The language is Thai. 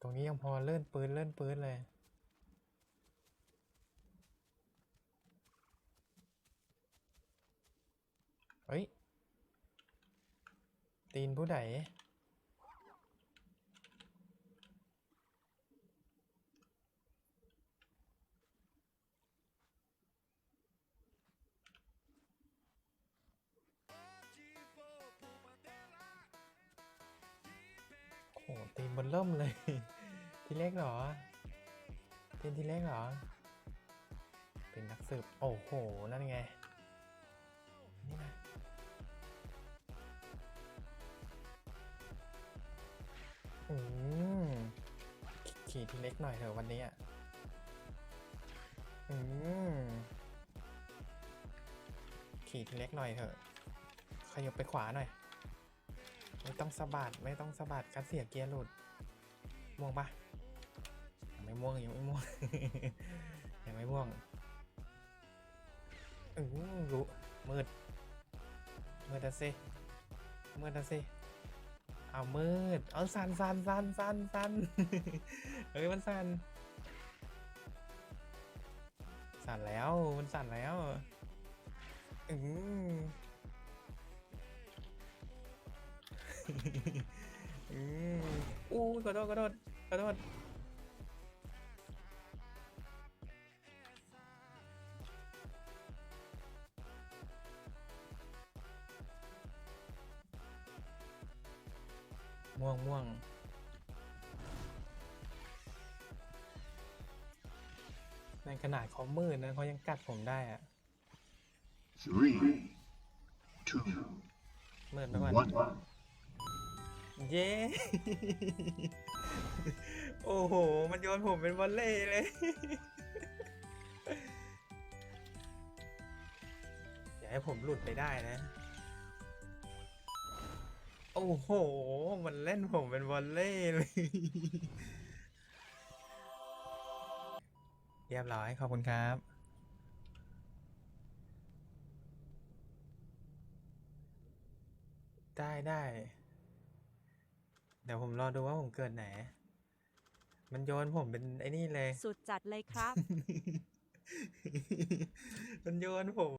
ตรงนี้ยังพอเลื่อนปืนเลื่อนปืนเลย เฮ้ย ตีนผู้ใด โอ้ตีนบนเริ่มเลย ทีเล็กเหรอตีนทีเล็กเหรอ เป็นนักสืบ โอ้โห นั่นไง นี่นะอืมขี่ทีเล็กหน่อยเถอะวันนี้อะ อืมขี่ทีเล็กหน่อยเถอะขยับไปขวาหน่อย ไม่ต้องสะบัดไม่ต้องสะบัดการเสียเกียร์หลุดม่วงปะยังไม่ม่วงยังไม่ม่วงยังไม่ม่วงอือรู้มืดมืดอะสิมืดอะสิเอามืดเอาสันสันสันสันสันเฮ้ยมันสันสั่นแล้วมันสั่นแล้วอืออืม อู้ขอโทษขอโทษขอโทษม่วงม่วงในขนาดเขามืดนะเขายังกัดผมได้อะ Three, two, มืดไปก่อน one. เย้ โอ้โห มันโยนผมเป็นวอลเล่เลย อย่าให้ผมหลุดไปได้นะ โอ้โห มันเล่นผมเป็นวอลเล่เลย เรียบร้อย ขอบคุณครับได้ได้ เดี๋ยวผมรอดูว่าผมเกิดไหน มันโยนผมเป็นไอ้นี่เลย สุดจัดเลยครับ มันโยนผม